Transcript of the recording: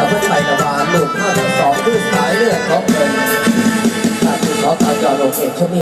จาเพื่อไใหม่ตะวันลูกข้าทั้งสองคือสายเลือดของเธอข้าคืเขอตาจอดโอเคชั่วงนี้